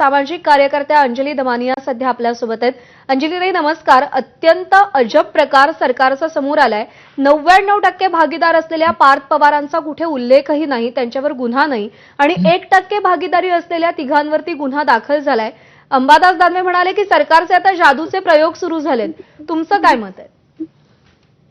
सामाजिक कार्यकर्त्या अंजली दमानिया सध्या आपल्यासोबत आहेत. अंजलीताई नमस्कार. अत्यंत अजब प्रकार सरकारचा समोर आलाय. नव्याण्णव टक्के भागीदार असलेल्या पार्थ पवारांचा कुठे उल्लेखही नाही त्यांच्यावर गुन्हा नाही आणि एक टक्के भागीदारी असलेल्या तिघांवरती गुन्हा दाखल झालाय. अंबादास दानवे म्हणाले की सरकारचे आता जादूचे प्रयोग सुरू झालेत. तुमचं काय मत आहे?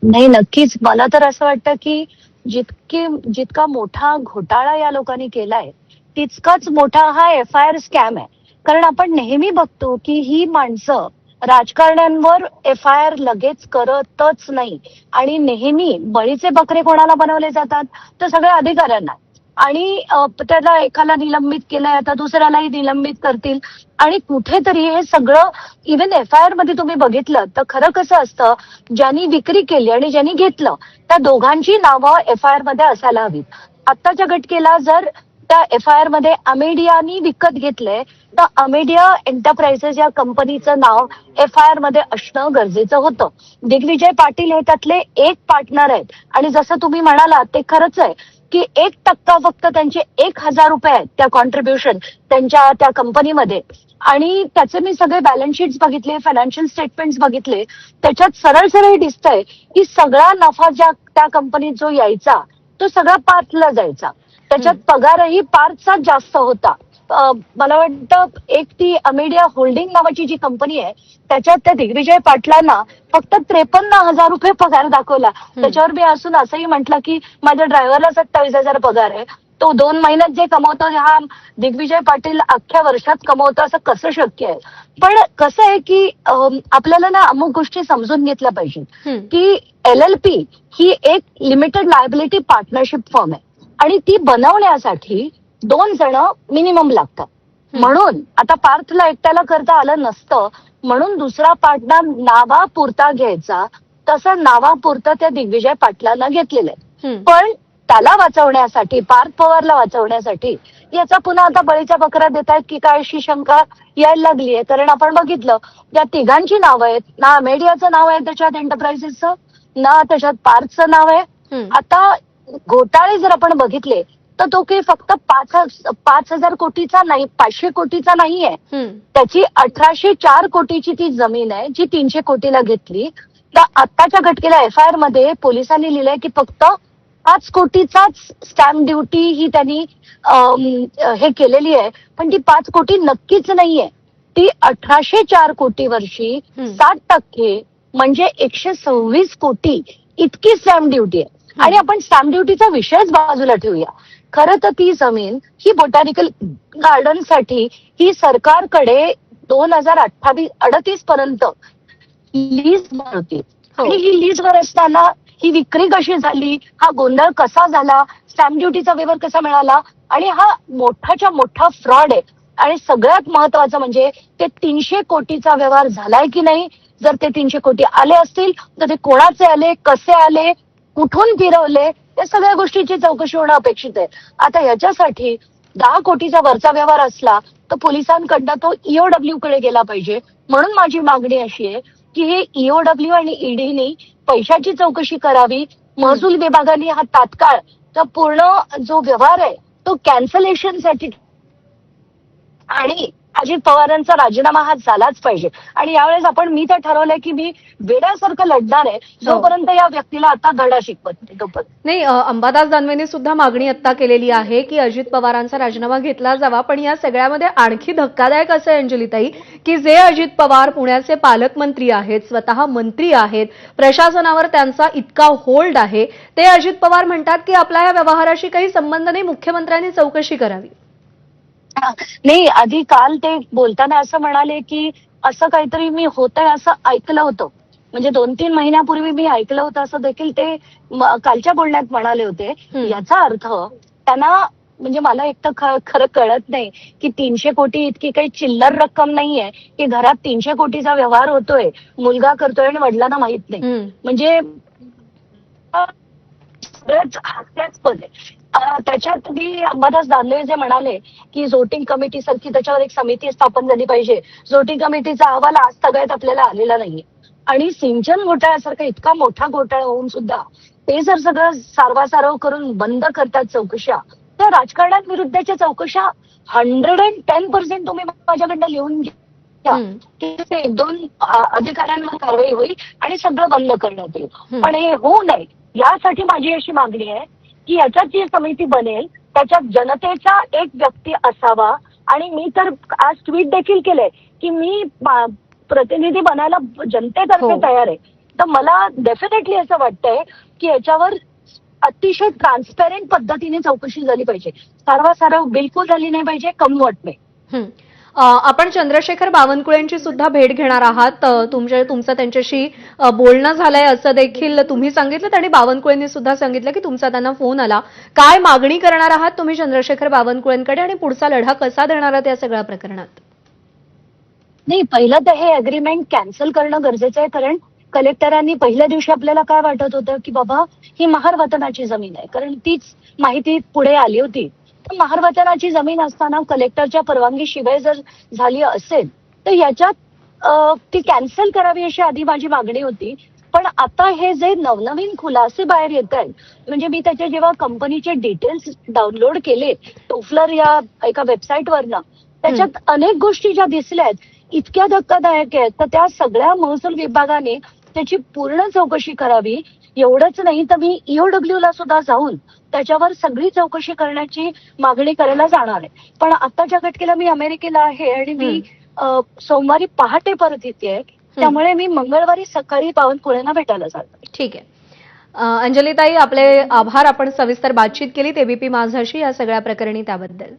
नाही नक्कीच. मला तर असं वाटतं की जितके जितका मोठा घोटाळा या लोकांनी केलाय तितकाच मोठा हा एफ आय आर स्कॅम आहे. कारण आपण नेहमी बघतो की ही माणसं राजकारण्यांवर एफ आय आर लगेच करतच नाही. आणि नेहमी बळीचे बकरे कोणाला बनवले जातात? तर सगळ्या अधिकाऱ्यांना. आणि त्याला एकाला निलंबित केलंय आता दुसऱ्यालाही निलंबित करतील. आणि कुठेतरी हे सगळं इव्हन एफ आय आरमध्ये तुम्ही बघितलं तर खरं कसं असतं ज्यांनी विक्री केली आणि ज्यांनी घेतलं त्या दोघांची नावं एफ आय आरमध्ये असायला हवीत. आत्ताच्या घटकेला जर त्या एफ आय आरमध्ये अमेडियानी विकत घेतलंय तर अमेडिया एंटरप्राइजेस या कंपनीचं नाव एफ आय आरमध्ये असणं गरजेचं होतं. दिग्विजय पाटील हे त्यातले एक पार्टनर आहेत. आणि जसं तुम्ही म्हणालात ते खरंच आहे की एक टक्का फक्त त्यांचे एक हजार रुपये आहेत त्या कॉन्ट्रीब्युशन त्यांच्या त्या कंपनीमध्ये आणि त्याचे मी सगळे बॅलन्स शीट्स बघितले फायनान्शियल स्टेटमेंट्स बघितले. त्याच्यात सरळ सरळ दिसतंय की सगळा नफा ज्या त्या कंपनीत जो यायचा तो सगळा पार्थला जायचा. त्याच्यात पगारही पार्थचाच जास्त होता. मला वाटतं एक ती अमेडिया होल्डिंग नावाची जी कंपनी आहे त्याच्यात त्या दिग्विजय पाटलांना फक्त त्रेपन्न हजार रुपये पगार दाखवला. त्याच्यावर मी असून असंही म्हटलं की माझ्या ड्रायव्हरला सत्तावीस हजार पगार आहे. तो दोन महिन्यात जे कमवतो हा दिग्विजय पाटील अख्ख्या वर्षात कमवतो असं कसं शक्य आहे? पण कसं आहे की आपल्याला ना अमुक गोष्टी समजून घेतल्या पाहिजेत. की एल एल पी ही एक लिमिटेड लायबिलिटी पार्टनरशिप फर्म आहे. आणि ती बनवण्यासाठी दोन जण मिनिमम लागतात. म्हणून आता पार्थला एकट्याला करता आलं नसतं म्हणून दुसरा पार्टनर नावापुरता घ्यायचा तसं नावापुरतं त्या दिग्विजय पाटलांना घेतलेलं आहे. पण त्याला वाचवण्यासाठी पार्थ पवारला वाचवण्यासाठी याचा पुन्हा आता बळीचा बकरा देत आहेत की काय अशी शंका यायला लागली आहे कारण आपण बघितलं त्या तिघांची नावं आहेत ना अमेडियाचं नाव आहे त्याच्यात एंटरप्राइजेसचं ना त्याच्यात पार्थचं नाव आहे. आता घोटाळे जर आपण बघितले तर तो काही फक्त पाच पाच हजार कोटीचा नाही पाचशे कोटीचा नाहीये. हं. त्याची अठराशे चार कोटीची ती जमीन आहे जी तीनशे कोटीला घेतली. तर आत्ताच्या घटकेला एफ आय आरमध्ये पोलिसांनी लिहिलंय की फक्त पाच कोटीचाच स्टॅम्प ड्युटी ही त्यांनी हे केलेली आहे. पण ती पाच कोटी नक्कीच नाहीये. ती अठराशे चार कोटी वर्षी. सात टक्के म्हणजे एकशे सव्वीस कोटी इतकी स्टॅम्प ड्युटी आहे. आणि आपण स्टॅम्प ड्युटीचा विषयच बाजूला ठेवूया. खरं तर ती जमीन ही बोटॅनिकल गार्डनसाठी ही सरकारकडे दोन हजार अठ्ठावीस अडतीस पर्यंत लीज होती. आणि ही लीजवर असताना ही विक्री कशी झाली हा गोंधळ कसा झाला स्टॅम्प ड्युटीचा व्यवहार कसा मिळाला आणि हा मोठाच्या मोठा फ्रॉड आहे. आणि सगळ्यात महत्वाचं म्हणजे ते तीनशे कोटीचा व्यवहार झालाय की नाही? जर ते तीनशे कोटी आले असतील तर ते कोणाचे आले कसे आले कुठून फिरवले या सगळ्या गोष्टीची चौकशी होणं अपेक्षित आहे. आता याच्यासाठी दहा कोटीचा वरचा व्यवहार असला तर पोलिसांकडनं तो ईओडब्ल्यू कडे गेला पाहिजे. म्हणून माझी मागणी अशी आहे की हे ईओडब्ल्यू आणि ईडीनी पैशाची चौकशी करावी. महसूल विभागाने हा तात्काळ पूर्ण जो व्यवहार आहे तो कॅन्सलेशनसाठी आणि अजित पवारांचा राजीनामा हा झालाच पाहिजे. आणि यावेळेस आपण मी तर ठरवलंय की मी वेड्यासारखं लढणार आहे जोपर्यंत या व्यक्तीला आता धडा शिकवत नाही तोपर्यंत नाही अ, अंबादास दानवेने सुद्धा मागणी आता केलेली आहे की अजित पवारांचा राजीनामा घेतला जावा पण या सगळ्यामध्ये आणखी धक्कादायक असं आहे अंजलीताई की जे अजित पवार पुण्याचे पालकमंत्री आहेत स्वतः मंत्री आहेत प्रशासनावर त्यांचा इतका होल्ड आहे ते अजित पवार म्हणतात की आपला या व्यवहाराशी काही संबंध नाही मुख्यमंत्र्यांनी चौकशी करावी. नाही आधी काल ते बोलताना असं म्हणाले की असं काहीतरी मी होत आहे असं ऐकलं होतं म्हणजे दोन तीन महिन्यापूर्वी मी ऐकलं होतं असं देखील ते कालच्या बोलण्यात म्हणाले होते. याचा अर्थ त्यांना म्हणजे मला एक तर खरं कळत नाही की तीनशे कोटी इतकी काही चिल्लर रक्कम नाहीये की घरात तीनशे कोटीचा व्यवहार होतोय मुलगा करतोय आणि वडिलांना माहीत नाही. म्हणजे आहे त्याच्यात मी अंबादास दानवे जे म्हणाले की झोटिंग कमिटी सारखी त्याच्यावर एक समिती स्थापन झाली पाहिजे. झोटिंग कमिटीचा अहवाल आज तगायत आपल्याला आलेला नाहीये. आणि सिंचन घोटाळ्यासारखा इतका मोठा घोटाळा होऊन सुद्धा ते जर सगळं सारवासारव करून बंद करतात चौकशा त्या राजकारणाविरुद्धच्या चौकशा हंड्रेड अँड टेन पर्सेंट तुम्ही माझ्याकडनं लिहून घ्या. की एक दोन अधिकाऱ्यांवर कारवाई होईल आणि सगळं बंद करण्यात येईल. पण हे होऊ नये. यासाठी माझी अशी मागणी आहे की याच्यात जी समिती बनेल त्याच्यात जनतेचा एक व्यक्ती असावा. आणि मी तर आज ट्विट देखील केलंय की मी प्रतिनिधी बनायला जनतेतर्फे हो. तयार आहे. तर मला डेफिनेटली असं वाटतंय की याच्यावर अतिशय ट्रान्सपेरेंट पद्धतीने चौकशी झाली पाहिजे. सारवा बिलकुल झाली नाही पाहिजे कमवट नाही. आपण चंद्रशेखर बावनकुळेंची सुद्धा भेट घेणार आहात. तुमच्या तुमचं त्यांच्याशी बोलणं झालंय असं देखील तुम्ही सांगितलं आणि बावनकुळेंनी सुद्धा सांगितलं की तुमचा त्यांना फोन आला. काय मागणी करणार आहात तुम्ही चंद्रशेखर बावनकुळेंकडे आणि पुढचा लढा कसा देणार आहात या सगळ्या प्रकरणात? नाही पहिलं तर हे अग्रीमेंट कॅन्सल करणं गरजेचं आहे कारण कलेक्टरांनी पहिल्या दिवशी आपल्याला काय वाटत होतं की बाबा ही महार वतनाची जमीन आहे. कारण तीच माहिती पुढे आली होती. तर महार वतनाची जमीन असताना कलेक्टरच्या परवानगीशिवाय जर झाली असेल तर याच्यात ती कॅन्सल करावी अशी आधी माझी मागणी होती. पण आता हे जे नवनवीन खुलासे बाहेर येत आहेत म्हणजे मी त्याचे जेव्हा कंपनीचे डिटेल्स डाउनलोड केले टोफलर या एका वेबसाईटवरनं त्याच्यात अनेक गोष्टी ज्या दिसल्या आहेत इतक्या धक्कादायक आहेत तर त्या सगळ्या महसूल विभागाने त्याची पूर्ण चौकशी करावी एवढंच नाही तर मी ईओडब्ल्यू ला सुद्धा जाऊन त्याच्यावर सगळी चौकशी करण्याची मागणी करायला जाणार आहे. पण आताच्या घटकेला मी अमेरिकेला आहे आणि मी सोमवारी पहाटे परत येते त्यामुळे मी मंगळवारी सकाळी बावनकुळेंना भेटायला जाणार ठीक आहे. अंजलीताई आपले आभार. आपण सविस्तर बातचीत केली. एबीपी माझाशी या सगळ्या प्रकरणी त्याबद्दल.